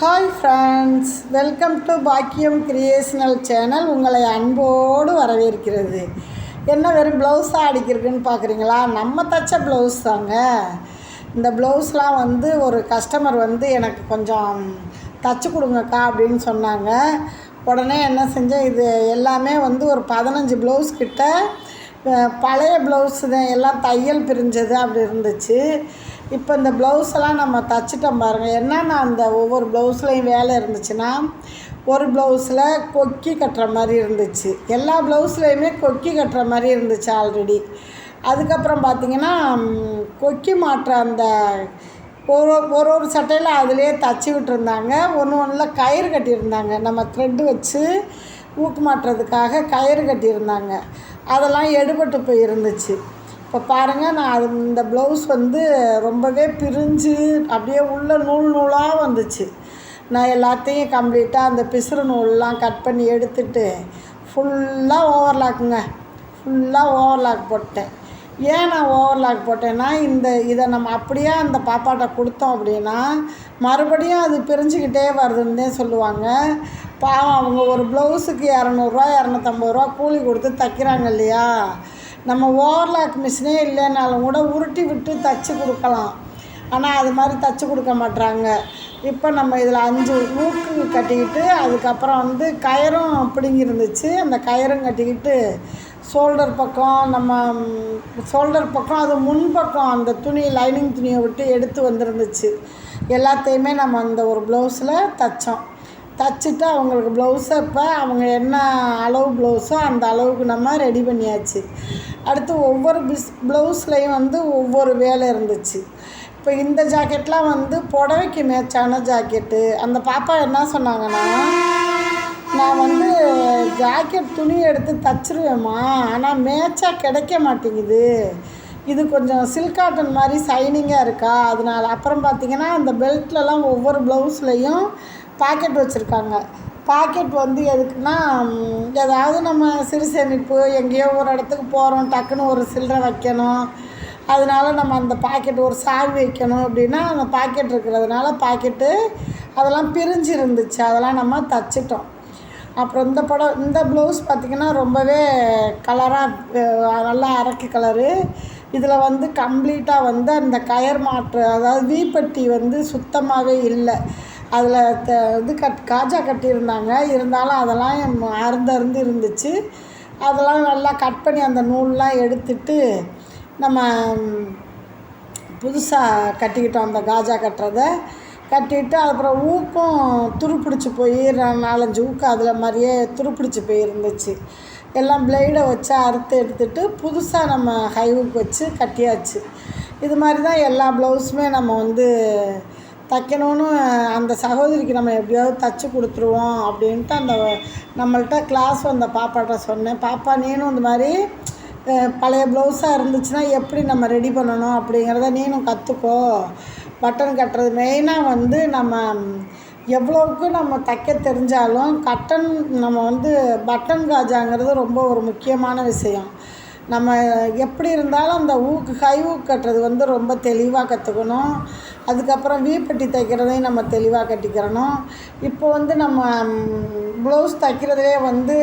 Hi friends welcome to Bakkiyam creational channel உங்களை அன்போடு வரவேற்கிறது. என்ன வெறும் ப்ளவுஸாக அடிக்கிறதுன்னு பார்க்குறீங்களா? நம்ம தைச்ச ப்ளவுஸ் தாங்க. இந்த ப்ளவுஸ்லாம் வந்து ஒரு கஸ்டமர் வந்து எனக்கு கொஞ்சம் தச்சு கொடுங்கக்கா அப்படின்னு சொன்னாங்க. உடனே என்ன செஞ்சேன்? இது எல்லாமே வந்து ஒரு பதினஞ்சு ப்ளவுஸ் கிட்ட பழைய ப்ளவுஸு தான். எல்லாம் தையல் பிரிஞ்சது அப்படி இருந்துச்சு. இப்போ இந்த ப்ளவுஸ் எல்லாம் நம்ம தச்சிட்டோம் பாருங்கள் என்னென்ன அந்த ஒவ்வொரு ப்ளவுஸ்லையும் வேலை இருந்துச்சுன்னா ஒரு ப்ளவுஸில் கொக்கி கட்டுற மாதிரி இருந்துச்சு. எல்லா ப்ளவுஸ்லேயுமே கொக்கி கட்டுற மாதிரி இருந்துச்சு ஆல்ரெடி அதுக்கப்புறம் பார்த்திங்கன்னா கொக்கி மாட்டுற அந்த ஒரு ஒரு ஒரு சட்டையில் அதிலே தச்சு விட்டுருந்தாங்க. ஒன்று ஒன்றில் கயிறு கட்டியிருந்தாங்க. நம்ம த்ரெட்டு வச்சு ஊக்கு மாட்டுறதுக்காக கயிறு கட்டியிருந்தாங்க. அதெல்லாம் எடுபட்டு போயிருந்துச்சு. இப்போ பாருங்கள் நான் அது இந்த ப்ளவுஸ் வந்து ரொம்பவே பிரிஞ்சு அப்படியே உள்ள நூல் நூலாக வந்துச்சு. நான் எல்லாத்தையும் கம்ப்ளீட்டாக அந்த பிசுறு நூல்லாம் கட் பண்ணி எடுத்துட்டு ஃபுல்லாக ஓவர்லாக்குங்க ஃபுல்லாக ஓவர்லாக் போட்டேன். ஏன் நான் ஓவர்லாக் போட்டேன்னா இந்த இதை நம்ம அப்படியே அந்த பாப்பாட்ட கொடுத்தோம் அப்படின்னா மறுபடியும் அது பிரிஞ்சுக்கிட்டே வருதுன்னு தான் சொல்லுவாங்க. பாவம் அவங்க ஒரு ப்ளவுஸுக்கு இரநூறுவா இரநூத்தம்பது ரூபா கூலி கொடுத்து தைக்கிறாங்க இல்லையா? நம்ம ஓவர்லாக் மிஷினே இல்லைனாலும் கூட உருட்டி விட்டு தச்சு கொடுக்கலாம். ஆனால் அது மாதிரி தச்சு கொடுக்க மாட்டுறாங்க இப்போ நம்ம இதில் அஞ்சு ஊக்கு கட்டிக்கிட்டு அதுக்கப்புறம் வந்து கயரும் பிடுங்கி இருந்துச்சு. அந்த கயரும் கட்டிக்கிட்டு ஷோல்டர் பக்கம் நம்ம ஷோல்டர் பக்கம் அது முன்பக்கம் அந்த துணி லைனிங் துணியை விட்டு எடுத்து வந்துருந்துச்சு. எல்லாத்தையுமே நம்ம அந்த ஒரு ப்ளவுஸில் தைச்சோம். தச்சுட்டு அவங்களுக்கு ப்ளவுஸை இப்போ அவங்க என்ன அளவு ப்ளவுஸோ அந்த அளவுக்கு நம்ம ரெடி பண்ணியாச்சு. அடுத்து ஒவ்வொரு பிஸ் ப்ளவுஸ்லேயும் வந்து ஒவ்வொரு வேலை இருந்துச்சு. இப்போ இந்த ஜாக்கெட்லாம் வந்து புடவைக்கு மேட்சான ஜாக்கெட்டு அந்த பாப்பா என்ன சொன்னாங்கன்னா நான் வந்து ஜாக்கெட் துணி எடுத்து தச்சிருவேம்மா. ஆனால் மேட்சாக கிடைக்க மாட்டேங்குது. இது கொஞ்சம் சில்க் காட்டன் மாதிரி சைனிங்காக இருக்கா? அதனால அப்புறம் பார்த்தீங்கன்னா அந்த பெல்ட்லலாம் ஒவ்வொரு ப்ளவுஸ்லேயும் பாக்கெட் வச்சுருக்காங்க. பாக்கெட் வந்து எதுக்குன்னா ஏதாவது நம்ம சிறு சேமிப்பு எங்கேயோ ஒரு இடத்துக்கு போகிறோம் டக்குன்னு ஒரு சில்லறை வைக்கணும். அதனால நம்ம அந்த பாக்கெட் ஒரு சாவி வைக்கணும் அப்படின்னா அந்த பாக்கெட் இருக்கிறதுனால பாக்கெட்டு அதெல்லாம் பிரிஞ்சு இருந்துச்சு அதெல்லாம் நம்ம தச்சிட்டோம். அப்புறம் இந்த படம் இந்த ப்ளவுஸ் பார்த்திங்கன்னா ரொம்பவே கலராக நல்லா அரக்கு கலரு இதில் வந்து கம்ப்ளீட்டாக வந்து அந்த கயர் மாற்று அதாவது வீப்பட்டி வந்து சுத்தமாகவே இல்லை. அதில் த இது கட் காஜா கட்டியிருந்தாங்க. இருந்தாலும் அதெல்லாம் அருந்து இருந்துச்சு. அதெல்லாம் நல்லா கட் பண்ணி அந்த நூல்லாம் எடுத்துட்டு நம்ம புதுசாக கட்டிக்கிட்டோம் அந்த காஜா கட்டுறத. கட்டிட்டு அப்புறம் ஊக்கும் துருப்பிடிச்சு போய் நாலஞ்சு ஊக்கு அதில் மாதிரியே துருப்பிடிச்சு போயிருந்துச்சு. எல்லாம் பிளேடை வச்சு அறுத்து எடுத்துட்டு புதுசாக நம்ம ஹை ஊக்கு வச்சு கட்டியாச்சு. இது மாதிரி தான் எல்லா ப்ளவுஸுமே நம்ம வந்து தைக்கணும்னு அந்த சகோதரிக்கு நம்ம எப்படியாவது தச்சு கொடுத்துருவோம் அப்படின்ட்டு அந்த நம்மள்ட்ட கிளாஸ் வந்த பாப்பாட்ட சொன்னேன். பாப்பா நீனும் இந்த மாதிரி பழைய ப்ளவுஸாக இருந்துச்சுன்னா எப்படி நம்ம ரெடி பண்ணணும்? அப்படிங்கிறத நீனும் கற்றுக்கோ பட்டன் கட்டுறது மெயினாக வந்து நம்ம எவ்வளோவுக்கு நம்ம தைக்க தெரிஞ்சாலும் கட்டன் நம்ம வந்து பட்டன் காஜாங்கிறது ரொம்ப ஒரு முக்கியமான விஷயம். நம்ம எப்படி இருந்தாலும் அந்த ஊக்கு கை ஊக்கு கட்டுறது வந்து ரொம்ப தெளிவாக கற்றுக்கணும் அதுக்கப்புறம் வீப்பட்டி தைக்கிறதையும் நம்ம தெளிவாக கட்டிக்கிறணும். இப்போ வந்து நம்ம ப்ளவுஸ் தைக்கிறதுலே வந்து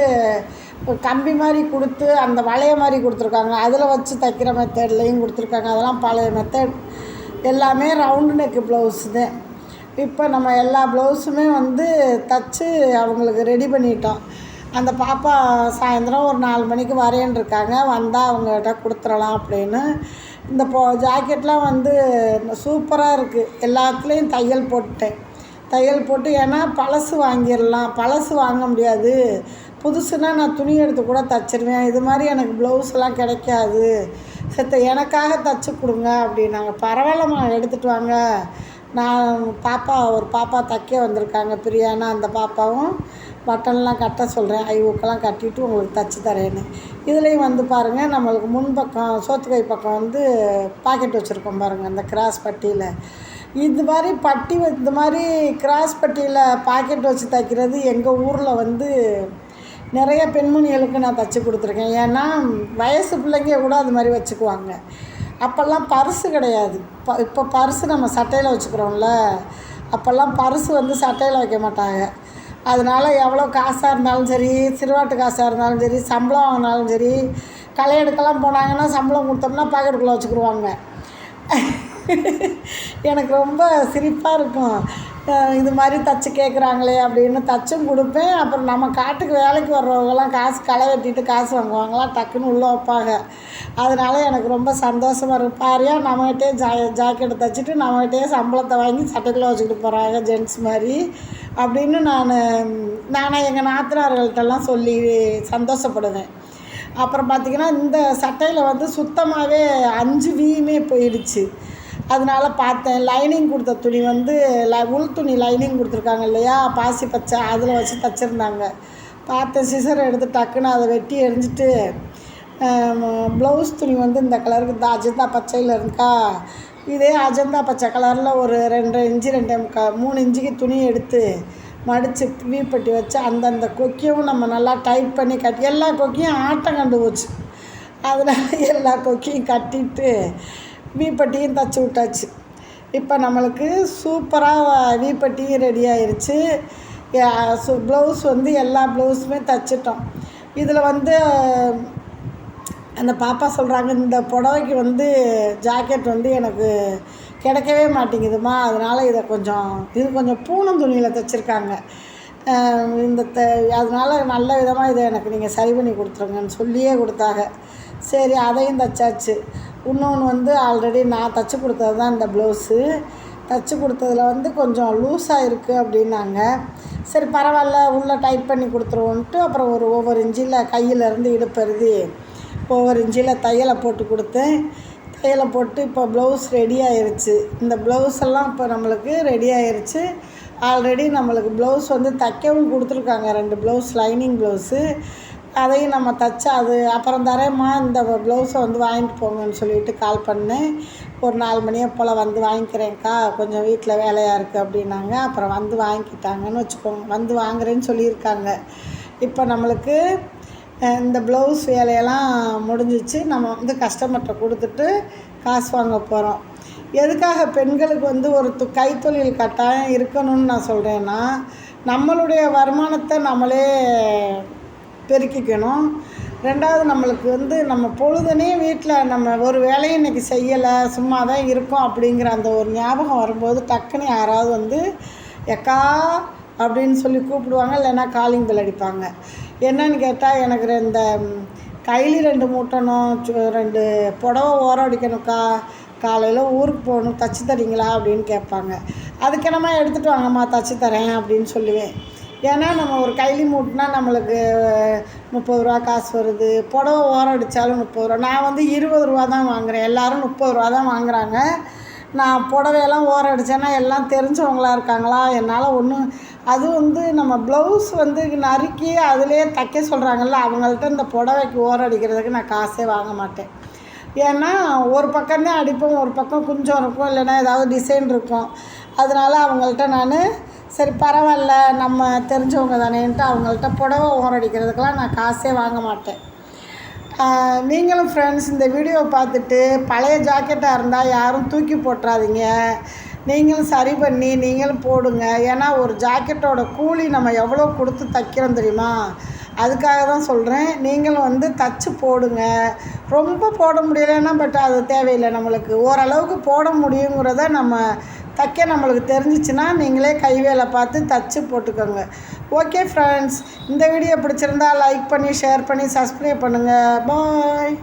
கம்பி மாதிரி கொடுத்து அந்த வளைய மாதிரி கொடுத்துருக்காங்க. அதில் வச்சு தைக்கிற மெத்தட்லேயும் கொடுத்துருக்காங்க. அதெல்லாம் பழைய மெத்தட் எல்லாமே ரவுண்டு நெக்கு ப்ளவுஸு தான் இப்போ நம்ம எல்லா ப்ளவுஸுமே வந்து தச்சு அவங்களுக்கு ரெடி பண்ணிட்டோம். அந்த பாப்பா சாயந்தரம் ஒரு நாலு மணிக்கு வரேன்னு இருக்காங்க. வந்தால் அவங்ககிட்ட கொடுத்துடலாம் அப்படின்னு. இந்த போ ஜாக்கெட்லாம் வந்து சூப்பராக இருக்குது எல்லாத்துலேயும் தையல் போட்டேன் தையல் போட்டு ஏன்னா பழசு வாங்கிடலாம். பழசு வாங்க முடியாது. புதுசுனா நான் துணி எடுத்து கூட தச்சிருவேன். இது மாதிரி எனக்கு ப்ளவுஸ்லாம் கிடைக்காது. செத்த எனக்காக தச்சு கொடுங்க அப்படின்னாங்க. பரவாயில்லம்மா எடுத்துகிட்டு வாங்க. நான் பாப்பா ஒரு பாப்பா தைக்க வந்திருக்காங்க. பிரியானா அந்த பாப்பாவும். பட்டன்லாம் கட்ட சொல்கிறேன் ஐவுக்கெல்லாம் கட்டிட்டு உங்களுக்கு தச்சு தரேன்னு. இதுலேயும் வந்து பாருங்கள் நம்மளுக்கு முன்பக்கம் சோத்துக்கை பக்கம் வந்து பாக்கெட் வச்சுருக்கோம் பாருங்கள் அந்த கிராஸ் பட்டியில். இது மாதிரி பட்டி வ- இந்த மாதிரி கிராஸ் பட்டியில் பாக்கெட் வச்சு தைக்கிறது எங்கள் ஊரில் வந்து நிறைய பெண்மணிகளுக்கு நான் தச்சு கொடுத்துருக்கேன். ஏன்னா வயசு பிள்ளைங்க கூட அது மாதிரி வச்சுக்குவாங்க. அப்போல்லாம் பர்ஸு கிடையாது. ப இப்போ பர்ஸு நம்ம சட்டையில் வச்சுக்கிறோம்ல அப்போல்லாம் பர்ஸு வந்து சட்டையில் வைக்க மாட்டாங்க. அதனால் எவ்வளோ காசாக இருந்தாலும் சரி சிறுவாட்டு காசாக இருந்தாலும் சரி சம்பளம் வாங்கினாலும் சரி களை எடுக்கலாம் போனாங்கன்னா சம்பளம் கொடுத்தோம்னா பாக்கெட்டுக்குள்ளே வச்சுக்கிடுவாங்க. எனக்கு ரொம்ப சிரிப்பாக இருக்கும். இது மாதிரி தச்சு கேட்குறாங்களே அப்படின்னு தச்சும் கொடுப்பேன். அப்புறம் நம்ம காட்டுக்கு வேலைக்கு வர்றவங்கலாம் காசு களை வெட்டிட்டு காசு வாங்குவாங்களாம் டக்குன்னு உள்ளே வைப்பாங்க. அதனால எனக்கு ரொம்ப சந்தோஷமாக இருக்கும் பாரியா நம்மகிட்டே ஜா ஜாக்கெட்டை தைச்சிட்டு நம்மகிட்டே சம்பளத்தை வாங்கி சட்டைக்குள்ளே வச்சுக்கிட்டு போகிறாங்க ஜென்ட்ஸ் மாதிரி. அப்படின்னு நான் நானே எங்கள் நாத்தனார்கள்ட்டெல்லாம் சொல்லி சந்தோஷப்படுவேன். அப்புறம் பார்த்திங்கன்னா இந்த சட்டையில் வந்து சுத்தமாகவே அஞ்சு வீயுமே போயிடுச்சு. அதனால பார்த்தேன். லைனிங் கொடுத்த துணி வந்து ல உள் துணி லைனிங் கொடுத்துருக்காங்க இல்லையா? பாசி பச்சை அதில் வச்சு தச்சுருந்தாங்க. பார்த்தேன் சிசர் எடுத்து டக்குன்னு அதை வெட்டி எரிஞ்சிட்டு ப்ளவுஸ் துணி வந்து இந்த கலருக்கு இந்த அஜந்தா பச்சையில் இருக்கா? இதே அஜந்தா பச்சை கலரில் ஒரு ரெண்டு இன்ச்சு ரெண்டு முக்கா மூணு இன்ச்சுக்கு துணி எடுத்து மடித்து வீப்பட்டி வச்சு அந்தந்த கொக்கியும் நம்ம நல்லா டைட் பண்ணி கட்டி எல்லா கொக்கியும் ஆட்டம் கண்டு போச்சு. அதனால் எல்லா கொக்கியும் கட்டிட்டு வீப்பட்டியும் தச்சு விட்டாச்சு. இப்போ நம்மளுக்கு சூப்பராக வீப்பட்டியும் ரெடி ஆயிடுச்சு ப்ளவுஸ் வந்து எல்லா ப்ளவுஸுமே தச்சிட்டோம். இதில் வந்து அந்த பாப்பா சொல்கிறாங்க இந்த புடவைக்கு வந்து ஜாக்கெட் வந்து எனக்கு கிடைக்கவே மாட்டேங்குதுமா அதனால் இதை கொஞ்சம் இது கொஞ்சம் பூனம் துணியில் தைச்சிருக்காங்க. இந்த த அதனால் நல்ல விதமாக இதை எனக்கு நீங்கள் சரி பண்ணி கொடுத்துருங்கன்னு சொல்லியே கொடுத்தாங்க. சரி அதையும் தைச்சாச்சு. இன்னொன்று வந்து ஆல்ரெடி நான் தைச்சி கொடுத்தது தான் இந்த ப்ளவுஸு தைச்சி கொடுத்ததுல வந்து கொஞ்சம் லூஸாக இருக்குது அப்படின்னாங்க. சரி பரவாயில்ல உள்ளே டைட் பண்ணி கொடுத்துருவோன்ட்டு அப்புறம் ஒரு ஒவ்வொரு இன்ச்சில் கையிலேருந்து இடுப்பருதி ஒவ்வொரு இன்ச்சில் தையலை போட்டு கொடுத்தேன். தையலை போட்டு இப்போ ப்ளவுஸ் ரெடி ஆயிடுச்சு இந்த ப்ளவுஸ் எல்லாம் இப்போ நம்மளுக்கு ரெடி ஆயிடுச்சு ஆல்ரெடி நம்மளுக்கு ப்ளவுஸ் வந்து தைக்கவும் கொடுத்துருக்காங்க. ரெண்டு ப்ளவுஸ் லைனிங் ப்ளவுஸு அதையும் நம்ம தைச்சா அது அப்புறம் தரேம்மா இந்த ப்ளவுஸை வந்து வாங்கிட்டு போங்கன்னு சொல்லிட்டு கால் பண்ணேன் ஒரு நாலு மணியை போல் வந்து வாங்கிக்கிறேன்க்கா. கொஞ்சம் வீட்டில் வேலையாக இருக்குது அப்படின்னாங்க. அப்புறம் வந்து வாங்கிக்கிட்டாங்கன்னு வச்சுக்கோங்க. வந்து வாங்குறேன்னு சொல்லியிருக்காங்க. இப்போ நம்மளுக்கு இந்த ப்ளவுஸ் வேலையெல்லாம் முடிஞ்சிச்சு. நம்ம வந்து கஸ்டமர்கிட்ட கொடுத்துட்டு காசு வாங்க போகிறோம் எதுக்காக பெண்களுக்கு வந்து ஒரு து கைத்தொழில் கட்டாயம் இருக்கணும்னு நான் சொல்கிறேன்னா நம்மளுடைய வருமானத்தை நம்மளே பெருக்கிக்கணும். ரெண்டாவது நம்மளுக்கு வந்து நம்ம பொழுதுனே வீட்டில் நம்ம ஒரு வேலையும் இன்றைக்கி செய்யலை சும்மா தான் இருக்கோம் அப்படிங்கிற அந்த ஒரு ஞாபகம் வரும்போது டக்குன்னு யாராவது வந்து எக்கா அப்படின்னு சொல்லி கூப்பிடுவாங்க இல்லைன்னா காலிங் பெல் அடிப்பாங்க. என்னன்னு கேட்டால் எனக்கு இந்த கைலி ரெண்டு மூட்டணும் ரெண்டு புடவை ஓரம் அடிக்கணும்க்கா காலையில் ஊருக்கு போகணும் தச்சு தரீங்களா அப்படின்னு கேட்பாங்க. அதுக்கு என்னம்மா எடுத்துகிட்டு வாங்கம்மா தச்சு தரேன் அப்படின்னு சொல்லுவேன். ஏன்னா நம்ம ஒரு கைலி மூட்டினா நம்மளுக்கு முப்பது ரூபா காசு வருது. புடவை ஓரம் அடித்தாலும் முப்பது ரூபா. நான் வந்து இருபது ரூபா தான் வாங்குகிறேன் எல்லோரும் முப்பது ரூபா தான் வாங்குறாங்க. நான் புடவையெல்லாம் ஓரம் அடித்தேன்னா எல்லாம் தெரிஞ்சவங்களா இருக்காங்களா? என்னால் ஒன்றும் அது வந்து நம்ம ப்ளவுஸ் வந்து நறுக்கி அதிலே தைக்க சொல்கிறாங்கல்ல அவங்கள்ட்ட இந்த புடவைக்கு ஓரம் அடிக்கிறதுக்கு நான் காசே வாங்க மாட்டேன். ஏன்னா ஒரு பக்கம்தான் அடிப்போம் ஒரு பக்கம் குஞ்சம் இருக்கும் இல்லைன்னா ஏதாவது டிசைன் இருக்கும். அதனால் அவங்கள்ட்ட நான் சரி பரவாயில்ல நம்ம தெரிஞ்சவங்க தானேன்ட்டு அவங்கள்ட்ட புடவை ஓரம் அடிக்கிறதுக்கெலாம் நான் காசே வாங்க மாட்டேன். நீங்களும் ஃப்ரெண்ட்ஸ் இந்த வீடியோ பார்த்துட்டு பழைய ஜாக்கெட்டாக இருந்தால் யாரும் தூக்கி போட்டுறாதீங்க. நீங்களும் சரி பண்ணி நீங்களும் போடுங்க. ஏன்னா ஒரு ஜாக்கெட்டோட கூலி நம்ம எவ்வளோ கொடுத்து தைக்கிறோம் தெரியுமா? அதுக்காக தான் சொல்கிறேன் நீங்களும் வந்து தச்சு போடுங்க. ரொம்ப போட முடியலைன்னா பட் அது தேவையில்லை நம்மளுக்கு. ஓரளவுக்கு போட முடியுங்கிறத நம்ம தைக்க நம்மளுக்கு தெரிஞ்சிச்சுன்னா நீங்களே கை வேலை பார்த்து தச்சு போட்டுக்கோங்க. ஓகே ஃப்ரெண்ட்ஸ் இந்த வீடியோ பிடிச்சிருந்தா லைக் பண்ணி ஷேர் பண்ணி சப்ஸ்கிரைப் பண்ணுங்கள் பாய்